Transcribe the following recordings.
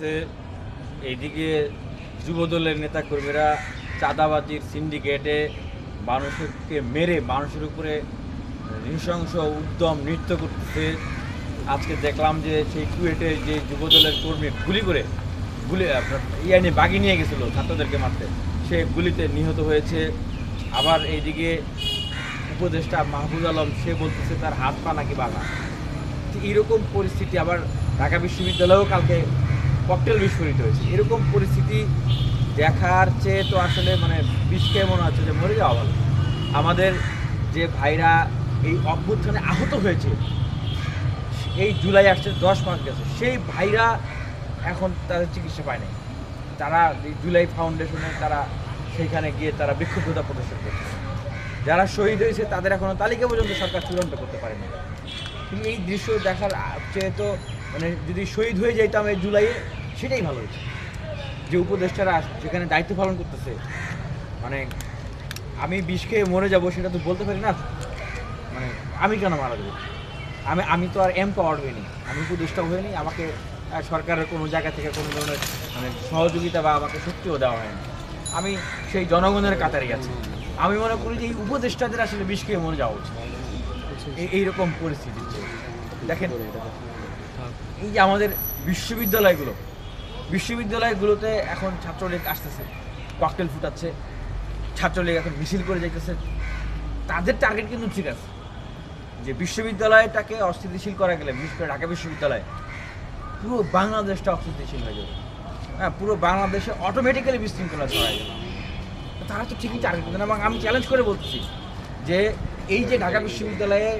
করতেছে এইদিকে যুবদলের নেতাকর্মীরা চাঁদাবাজির সিন্ডিকেটে মানুষকে মেরে, মানুষের উপরে নৃশংস উদ্যম নৃত্য করতেছে। আজকে দেখলাম যে সেই কুয়েটে যে যুবদলের কর্মী গুলি করে, গুলি ইয়ে নিয়ে বাগি নিয়ে গেছিল ছাত্রদেরকে মারতে। সে গুলিতে নিহত হয়েছে। আবার এইদিকে উপদেষ্টা মাহবুব আলম, সে বলতেছে তার হাত পা নাকি বাঘা। তো এরকম পরিস্থিতি আবার ঢাকা বিশ্ববিদ্যালয়েও কালকে ককটেল বিস্ফোরিত হয়েছে। এরকম পরিস্থিতি দেখার চেয়ে তো আসলে মানে বিষকে মনে হচ্ছে যে মরে যাওয়া ভালো। আমাদের যে ভাইরা এই অভ্যুত্থানে আহত হয়েছে, এই জুলাই আসছে, দশ মাস গেছে, সেই ভাইরা এখন তাদের চিকিৎসা পায় নাই। তারা জুলাই ফাউন্ডেশনে তারা সেইখানে গিয়ে তারা বিক্ষুব্ধতা প্রদর্শন করছে। যারা শহীদ হয়েছে, তাদের এখনও তালিকা পর্যন্ত সরকার চূড়ান্ত করতে পারেনি কিন্তু এই দৃশ্য দেখার চেয়ে তো মানে যদি শহীদ হয়ে যাইতাম এই জুলাইয়ে সেটাই ভালো হয়েছে। যে উপদেষ্টারা সেখানে দায়িত্ব পালন করতেছে মানে আমি বিষ খেয়ে মরে যাব সেটা তো বলতে পারি না। মানে আমি কেন মারা যাব আমি আমি তো আর এম্পাওয়ার্ড হইনি। আমি উপদেষ্টা হইনি, আমাকে সরকারের কোনো জায়গা থেকে কোনো ধরনের মানে সহযোগিতা বা আমাকে শক্তিও দেওয়া হয়নি। আমি সেই জনগণের কাতারে আছি আমি মনে করি যে এই উপদেষ্টাদের আসলে বিষ খেয়ে মরে যাওয়া উচিত। এই- এইরকম পরিস্থিতি দেখেন, এই যে আমাদের বিশ্ববিদ্যালয়গুলো বিশ্ববিদ্যালয়গুলোতে এখন ছাত্রলীগ আসতেছে ককটেল ফুটাচ্ছে, ছাত্রলীগ এখন মিছিল করে যাইতেছে। তাদের টার্গেট কিন্তু ঠিক আছে, যে বিশ্ববিদ্যালয়টাকে অস্থিতিশীল করা গেলে, বিশেষ করে ঢাকা বিশ্ববিদ্যালয়, পুরো বাংলাদেশটা অস্থিতিশীল হয়ে যাবে। হ্যাঁ পুরো বাংলাদেশে অটোমেটিক্যালি বিশৃঙ্খলা ছড়ায় যাবে। তারা তো ঠিকই টার্গেট করতেন এবং আমি চ্যালেঞ্জ করে বলতেছি যে এই যে ঢাকা বিশ্ববিদ্যালয়ে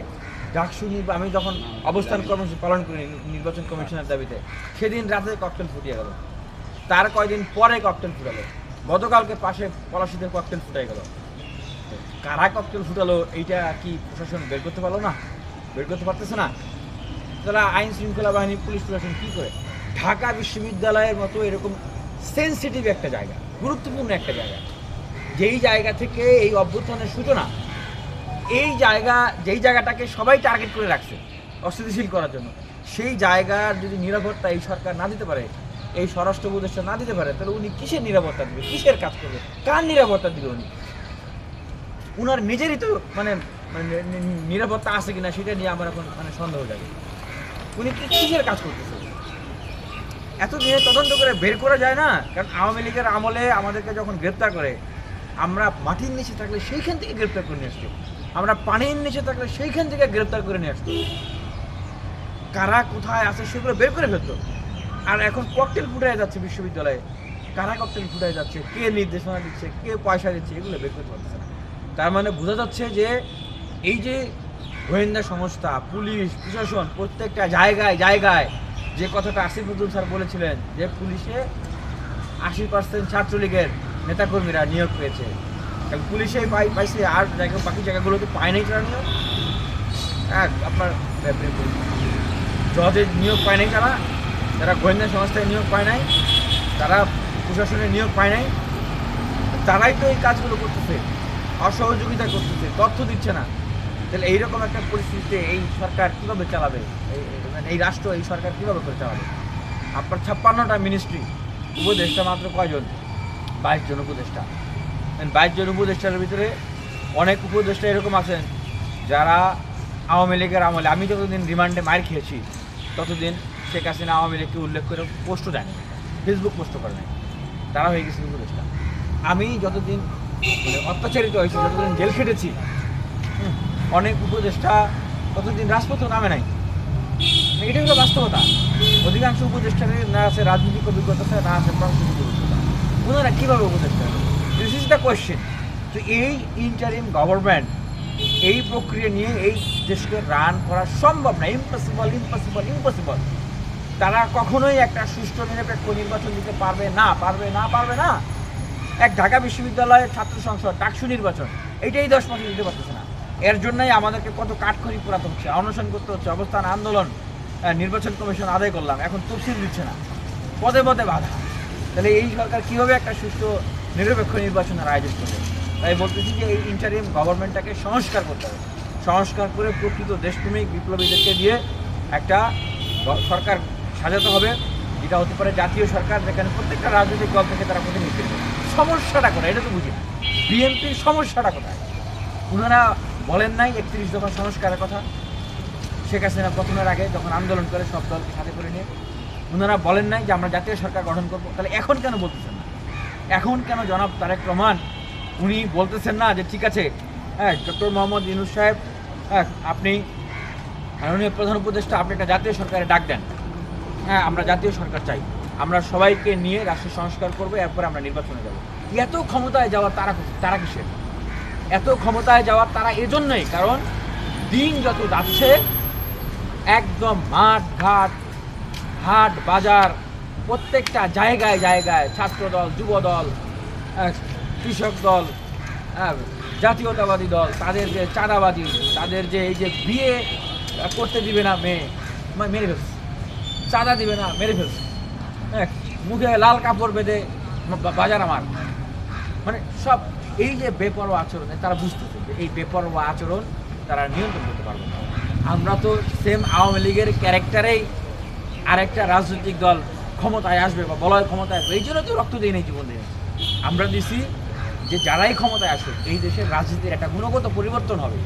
ডাকসু আমি যখন অবস্থান কর্মসূচি পালন করি নির্বাচন কমিশনের দাবিতে, সেদিন রাতে ককটেল ফুটিয়ে গেল। তার কয়দিন পরে ককটেল ফুটালো। গতকালকে পাশে পলাশিতে ককটেল ফুটাই গেল। কারা ককটেল ফুটালো, এইটা কি প্রশাসন বের করতে পারল না? বের করতে পারতেছে না? তারা আইন শৃঙ্খলা বাহিনী, পুলিশ প্রশাসন কি করে? ঢাকা বিশ্ববিদ্যালয়ের মতো এরকম সেন্সিটিভ একটা জায়গা, গুরুত্বপূর্ণ একটা জায়গা। যেই জায়গা থেকে এই অভ্যুত্থানের সূচনা এই জায়গা, যেই জায়গাটাকে সবাই টার্গেট করে রাখছে অস্থিতিশীল করার জন্য, সেই জায়গার যদি নিরাপত্তা এই সরকার না দিতে পারে, এই স্বরাষ্ট্র উপদেষ্টা না দিতে পারে, তাহলে উনি কিসের নিরাপত্তা দিবে, কিসের কাজ করবে, কার নিরাপত্তা দিবে উনি? উনার নিজেরই তো মানে মানে নিরাপত্তা আছে কিনা সেটা নিয়ে আমার এখন মানে সন্দেহ জাগে। উনি কিসের কাজ করতেছে? এত দিনে তদন্ত করে বের করা যায় না, কারণ আওয়ামী লীগের আমলে আমাদেরকে যখন গ্রেপ্তার করে, আমরা মাটির নিচে থাকলে সেইখান থেকে গ্রেপ্তার করে নিয়ে আসতো আমরা পানির নিচে থাকলে সেইখান থেকে গ্রেপ্তার করে নিয়ে আসতো। কারা কোথায় আছে সেগুলো বের করে ফেলতো। আর এখন ককটেল ফুটায় যাচ্ছে বিশ্ববিদ্যালয়ে। কারা ককটেল ফুটায় যাচ্ছে? কে নির্দেশনা দিচ্ছে? কে পয়সা দিচ্ছে? এগুলো বের করতে পারতেছে না। তার মানে বোঝা যাচ্ছে যে এই যে গোয়েন্দা সংস্থা, পুলিশ, প্রশাসন প্রত্যেকটা জায়গায় জায়গায় যে কথাটা আসিফুদ্দুল স্যার বলেছিলেন যে পুলিশে আশি পার্সেন্ট ছাত্রলীগের নেতাকর্মীরা নিয়োগ পেয়েছে। পুলিশেই পাই পাইছে, আর জায়গা বাকি জায়গাগুলোতে পায় নাই তারা নিয়োগ। হ্যাঁ আপনার জজের নিয়োগ পায় নাই তারা। যারা গোয়েন্দা সংস্থায় নিয়োগ পায় নাই, তারা প্রশাসনের নিয়োগ পায় নাই। তারাই তো এই কাজগুলো করতেছে, অসহযোগিতা করতেছে, তথ্য দিচ্ছে না। তাহলে এইরকম একটা পরিস্থিতিতে এই সরকার কীভাবে চালাবে? মানে এই রাষ্ট্র, এই সরকার কীভাবে করে চালাবে? আপনার ছাপ্পান্নটা মিনিস্ট্রি উপদেষ্টা মাত্র কয়জন? বাইশ জন উপদেষ্টা। বাইশ জন উপদেষ্টার ভিতরে অনেক উপদেষ্টা এরকম আছেন যারা আওয়ামী লীগের আমলে, আমি যতদিন রিমান্ডে মার খেয়েছি, ততদিন শেখ হাসিনা আওয়ামী লীগকে উল্লেখ করে পোস্টও দেয়নি, ফেসবুক পোস্টও করে নাই। তারা হয়ে গেছে উপদেষ্টা। আমি যতদিন মানে অত্যাচারিত হয়েছি, যতদিন জেল খেটেছি অনেক উপদেষ্টা ততদিন রাজপথে নামে নাই। এটা হলো বাস্তবতা। অধিকাংশ উপদেষ্টাদের না আছে রাজনৈতিক অভিজ্ঞতা, না আছে প্রশাসনিক অভিজ্ঞতা। ওনারা কীভাবে উপদেষ্টা? দ্য কোয়েশ্চেন তো এই ইন্টারিম গভর্নমেন্ট এই প্রক্রিয়া নিয়ে এই দেশকে রান করা সম্ভব না। ইম্পসিবল ইম্পসিবল ইম্পসিবল তারা কখনোই একটা সুষ্ঠু, নিরপেক্ষ নির্বাচন দিতে পারবে না পারবে না পারবে না। এক ঢাকা বিশ্ববিদ্যালয়ের ছাত্র সংসদ, ডাকসু নির্বাচন এইটাই দশ মাসে দিতে পারতেছে না। এর জন্যই আমাদেরকে কত কাঠখড়ি পোড়াতে হচ্ছে, অনশন করতে হচ্ছে, অবস্থান আন্দোলন নির্বাচন কমিশন আদায় করলাম, এখন তফসিল দিচ্ছে না। পদে পদে বাধা। তাহলে এই সরকার কীভাবে একটা সুষ্ঠু নিরপেক্ষ নির্বাচনের আয়োজন করবে। তাই বলতেছি যে এই ইন্টারিম গভর্নমেন্টটাকে সংস্কার করতে হবে। সংস্কার করে প্রকৃত দেশপ্রেমিক বিপ্লবীদেরকে দিয়ে একটা সরকার সাজাতে হবে। যেটা হতে পারে জাতীয় সরকার, যেখানে প্রত্যেকটা রাজনৈতিক দল থেকে তারা প্রতিনিধিত্ব করবে। সমস্যাটা কোথায়? এটা তো বুঝি বিএনপির সমস্যাটা কোথায়? ওনারা বলেন নাই একত্রিশ দফা সংস্কারের কথা। শেখ হাসিনা পতনের আগে যখন আন্দোলন করে সব দলকে সাথে করে নিয়ে ওনারা বলেন নাই যে আমরা জাতীয় সরকার গঠন করব। তাহলে এখন কেন বলতেছেন? না এখন কেন জনাব তারেক রহমান? উনি বলতেছেন না যে ঠিক আছে হ্যাঁ ডক্টর মোহাম্মদ ইনুস সাহেব হ্যাঁ আপনি মাননীয় প্রধান উপদেষ্টা, আপনি একটা জাতীয় সরকারে ডাক দেন। হ্যাঁ আমরা জাতীয় সরকার চাই। আমরা সবাইকে নিয়ে রাষ্ট্র সংস্কার করব, এরপরে আমরা নির্বাচনে যাব। এত ক্ষমতায় যাওয়ার তারা? তারা কিসের? এত ক্ষমতায় যাওয়ার তারা এজন্যই, কারণ দিন যত যাচ্ছে, একদম মাঠ ঘাট, হাট বাজার প্রত্যেকটা জায়গায় জায়গায় ছাত্রদল যুবদল আহ, কৃষক দল জাতীয়তাবাদী দল তাদের যে চাঁদাবাদী তাদের যে এই যে বিয়ে করতে দিবে না মেয়ে মেরে ফেলছে। চাঁদা দিবে না মেরে ফেলছে। হ্যাঁ, মুখে লাল কাপড় বেঁধে বাজার আমার। মানে সব এই যে বেপরোয়া আচরণ তারা বুঝতেছে যে এই বেপরোয়া আচরণ তারা নিয়ন্ত্রণ করতে পারবে না। আমরা তো সেম আওয়ামী লীগের ক্যারেক্টারেই আরেকটা রাজনৈতিক দল ক্ষমতায় আসবে বা বলয় ক্ষমতায় আসবে, এই জন্য তো রক্ত দিই নেই জীবন দিয়ে। আমরা দিছি যে যারাই ক্ষমতায় আসুক, এই দেশের রাজনীতির একটা গুণগত পরিবর্তন হবে।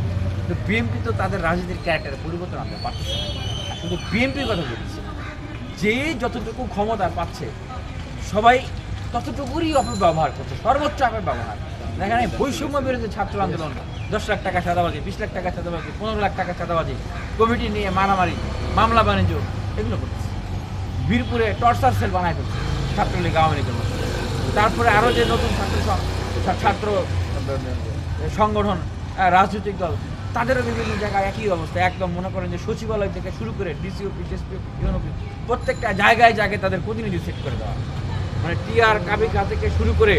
তো বিএনপি তো তাদের রাজনীতির ক্যারেক্টারে পরিবর্তন আনতে পারতেছে না। শুধু বিএনপির কথা বলছি যে যতটুকু ক্ষমতা পাচ্ছে, সবাই ততটুকুরই অপব্যবহার করছে, সর্বোচ্চ অপব্যবহার। দেখেন বৈষম্য বিরোধী ছাত্র আন্দোলন, দশ লাখ টাকা সাদাবাজি বিশ লাখ টাকা সাদাবাজি পনেরো লাখ টাকা সাদাবাজি কমিটি নিয়ে মারামারি, মামলা বাণিজ্য, এগুলো করতেছে। বীরপুরে টর্চার সেল বানায় ফেলছে, ছাত্রলীগ আওয়ামী লীগের মতো তারপরে আরও যে নতুন ছাত্র ছাত্র সংগঠন রাজনৈতিক দল, তাদেরও বিভিন্ন জায়গায় একই অবস্থা। একদম মনে করেন যে সচিবালয় থেকে শুরু করে ডিসি অফিস এসপি অফিস প্রত্যেকটা জায়গায় জায়গায় তাদের প্রতিনিধি সেট করে দেওয়া মানে টিআর কাবিকা থেকে শুরু করে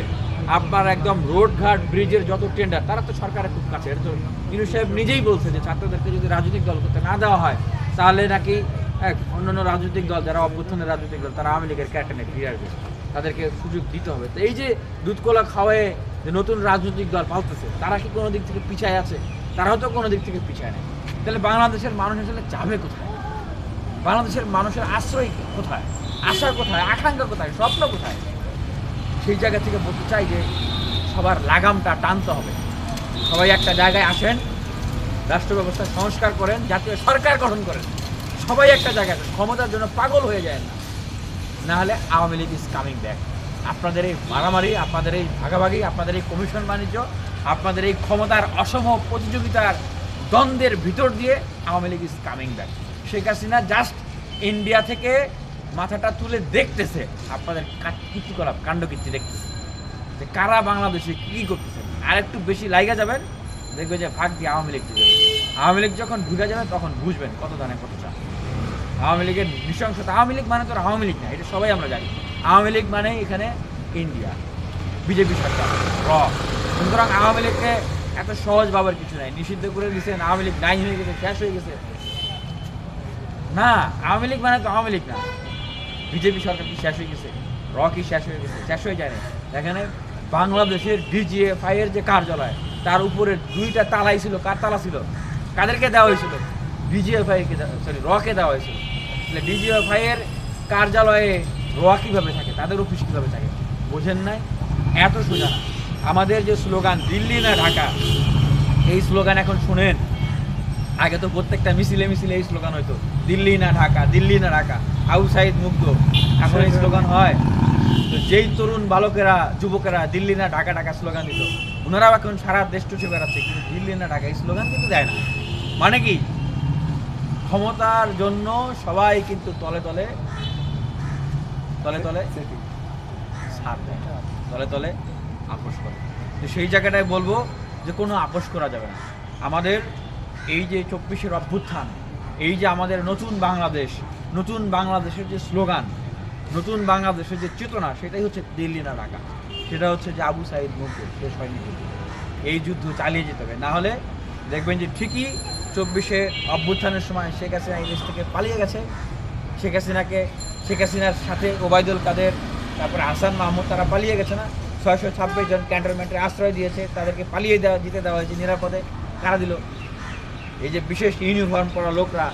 আপনার একদম রোডঘাট ব্রিজের যত টেন্ডার তারা তো সরকারের খুব কাছে। এটা তো ইনু সাহেব নিজেই বলছে যে ছাত্রদেরকে যদি রাজনৈতিক দল করতে না দেওয়া হয়, তাহলে নাকি এক, অন্যান্য রাজনৈতিক দল যারা অভ্যুত্থানের রাজনৈতিক দল, তারা আওয়ামী লীগের ক্যাটানে ফিরে আসবে। তাদেরকে সুযোগ দিতে হবে। তো এই যে দুধকলা খাওয়ায় যে নতুন রাজনৈতিক দল পালতেছে, তারা কি কোনো দিক থেকে পিছায় আছে? তারাও তো কোনো দিক থেকে পিছায় নেই। তাহলে বাংলাদেশের মানুষ আসলে যাবে কোথায়? বাংলাদেশের মানুষের আশ্রয় কোথায়? আশা কোথায়? আকাঙ্ক্ষা কোথায়? স্বপ্ন কোথায়? সেই জায়গা থেকে বলতে চাই যে সবার লাগামটা টানতে হবে। সবাই একটা জায়গায় আসেন, রাষ্ট্র ব্যবস্থা সংস্কার করেন, জাতীয় সরকার গঠন করেন। সবাই একটা জায়গায় ক্ষমতার জন্য পাগল হয়ে যায় না। না হলে Awami League is coming back আপনাদের এই মারামারি, আপনাদের এই ভাগাভাগি, আপনাদের এই কমিশন বাণিজ্য, আপনাদের এই ক্ষমতার অসম প্রতিযোগিতার দ্বন্দ্বের ভিতর দিয়ে Awami League is coming back Sheikh Hasina just India থেকে মাথাটা তুলে দেখতেছে। আপনাদের কীর্তিকলাপ কাণ্ডকীর্তি দেখতেছে। যে কারা বাংলাদেশে কী করতেছে? আর একটু বেশি লাইগা যাবেন দেখবে যে ভাগ দিয়ে আওয়ামী লীগ আওয়ামী লীগ যখন ঢুকে যাবে, তখন বুঝবেন কত দানে কত চা আওয়ামী লীগের নৃশংসতা আওয়ামী লীগ মানে তো আওয়ামী লীগ না, এটা সবাই আমরা জানি। আওয়ামী লীগ মানে এখানে ইন্ডিয়া, বিজেপি সরকার সুতরাং আওয়ামী লীগকে এত সহজ ভাবার কিছু নাই। নিষিদ্ধ করে দিয়েছেন আওয়ামী লীগ নাই হয়ে গেছে, শেষ হয়ে গেছে। না, আওয়ামী লীগ মানে তো আওয়ামী লীগ না। বিজেপি সরকার কি শেষ হয়ে গেছে? র কি শেষ হয়ে গেছে? শেষ হয়ে যায় না এখানে বাংলাদেশের ডিজিএফআই এর যে কার্যালয়, তার উপরে দুইটা তালাই ছিল। কার তালা ছিল? কাদেরকে দেওয়া হয়েছিল? ডিজিএফআই কে সরি র কে দেওয়া হয়েছিল। তাহলে ডিজিএফআই এর কার্যালয়ে র কীভাবে থাকে? তাদের অফিস কীভাবে থাকে? বোঝেন নাই? এত সোজা। আমাদের যে স্লোগান, দিল্লি না ঢাকা, এই স্লোগান এখন শুনেন। আগে তো প্রত্যেকটা মিছিলে মিছিলে এই স্লোগান হইতো, দিল্লি না ঢাকা, দিল্লি না ঢাকা আউটসাইড মুগ্ধ। এখন এই স্লোগান হয়। তো যেই তরুণ বালকেরা, যুবকেরা দিল্লি না ঢাকা ঢাকা স্লোগান দিত, ওনারাও এখন সারা দেশ টুসে বেড়াচ্ছে, কিন্তু দিল্লি না ঢাকা এই স্লোগান কিন্তু দেয় না। মানে কি? ক্ষমতার জন্য সবাই কিন্তু তলে তলে তলে তলে দেয় তলে তলে আপোষ করে। তো সেই জায়গাটায় বলব যে কোনো আপোষ করা যাবে না। আমাদের এই যে চব্বিশের অভ্যুত্থান এই যে আমাদের নতুন বাংলাদেশ নতুন বাংলাদেশের যে স্লোগান নতুন বাংলাদেশের যে চেতনা সেটাই হচ্ছে দিল্লি না ঢাকা। সেটা হচ্ছে যে আবু সাইদ মুগ্ধ শেষ হয়নি এই যুদ্ধ চালিয়ে যেতে হবে। না হলে দেখবেন যে ঠিকই চব্বিশে অভ্যুত্থানের সময় শেখ হাসিনা এই দেশ থেকে পালিয়ে গেছে। শেখ হাসিনাকে, শেখ হাসিনার সাথে ওবায়দুল কাদের, তারপরে হাসান মাহমুদ, তারা পালিয়ে গেছে না। ছয়শো ছাব্বিশ জন ক্যান্টনমেন্টে আশ্রয় দিয়েছে, তাদেরকে পালিয়ে দেওয়া দিতে দেওয়া হয়েছে নিরাপদে। কারা দিল? এই যে বিশেষ ইউনিফর্ম পরা লোকরা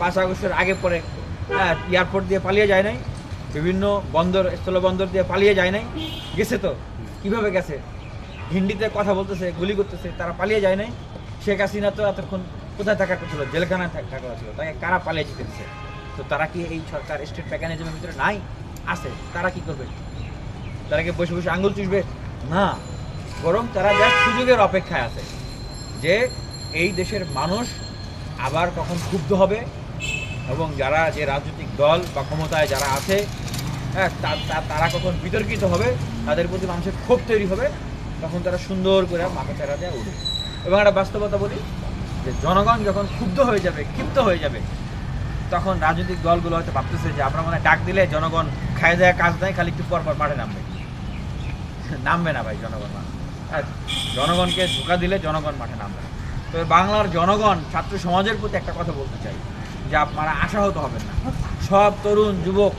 পাঁচ আগস্টের আগে পরে হ্যাঁ এয়ারপোর্ট দিয়ে পালিয়ে যায় নাই, বিভিন্ন বন্দর, স্থলবন্দর দিয়ে পালিয়ে যায় নাই। গেছে তো? কীভাবে গেছে? হিন্দিতে কথা বলতেছে, গুলি করতেছে, তারা পালিয়ে যায় নাই। শেখ হাসিনা তো এতক্ষণ কোথায় থাকা ছিল? জেলখানায় থাকা ছিল। তাকে কারা পালিয়ে যেতে দিচ্ছে তো তারা কি এই সরকার স্টেট মেকানিজমের ভিতরে নাই? আছে। তারা কি করবে? তারা কি বসে বসে আঙুল চুষবে? না। বরং তারা যা সুযোগের অপেক্ষায় আছে যে এই দেশের মানুষ আবার কখন ক্ষুব্ধ হবে এবং যারা যে রাজনৈতিক দল বা ক্ষমতায় যারা আছে হ্যাঁ তারা কখন বিতর্কিত হবে, তাদের প্রতি মানুষের ক্ষোভ তৈরি হবে, তখন তারা সুন্দর করে মাথা চেরা দেওয়া উঠবে। এবং একটা বাস্তবতা বলি যে জনগণ যখন ক্ষুব্ধ হয়ে যাবে ক্ষিপ্ত হয়ে যাবে তখন রাজনৈতিক দলগুলো হয়তো ভাবতেছে যে আমরা মানে ডাক দিলে জনগণ খায় দেয় কাজ দেয় খালি একটু পর পর মাঠে নামবে। নামবে না ভাই জনগণ। হ্যাঁ, জনগণকে ধোকা দিলে জনগণ মাঠে নামবে না। তো বাংলার জনগণ ছাত্র সমাজের প্রতি একটা কথা বলতে চাই যে আপনারা আশাহত হবেন না। সব তরুণ যুবক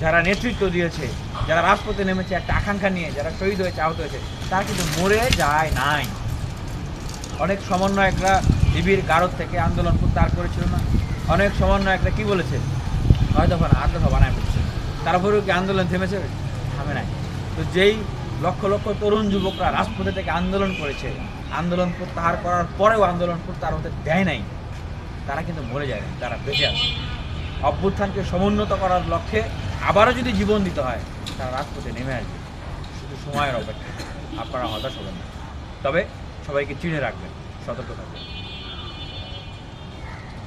যারা নেতৃত্ব দিয়েছে যারা রাজপথে নেমেছে একটা আকাঙ্ক্ষা নিয়ে যারা শহীদ হয়েছে আহত হয়েছে তারা কিন্তু মরে যায় নাই। অনেক সমন্বয়করা ডিবির গারদ থেকে আন্দোলন প্রত্যাহার করেছিল না। অনেক সমন্বয়করা কি বলেছে? নয় দফা না, আট দফা বানায় ফেলছে। তারপরেও কি আন্দোলন থেমেছে? থামে নাই। তো যেই লক্ষ লক্ষ তরুণ যুবকরা রাজপথে থেকে আন্দোলন করেছে, আন্দোলন প্রত্যাহার করার পরেও আন্দোলন প্রত্যাহার হতে দেয় নাই, তারা কিন্তু মরে যায় তারা বেঁচে আছে। অভ্যুত্থানকে সমুন্নত করার লক্ষ্যে আবারও যদি জীবন দিতে হয়, তারা রাজপথে নেমে আসবে। শুধু সময়ের অপেক্ষা, আপনারা হতাশ হবেন না। তবে সবাইকে চিনে রাখবেন, সতর্ক থাকবেন।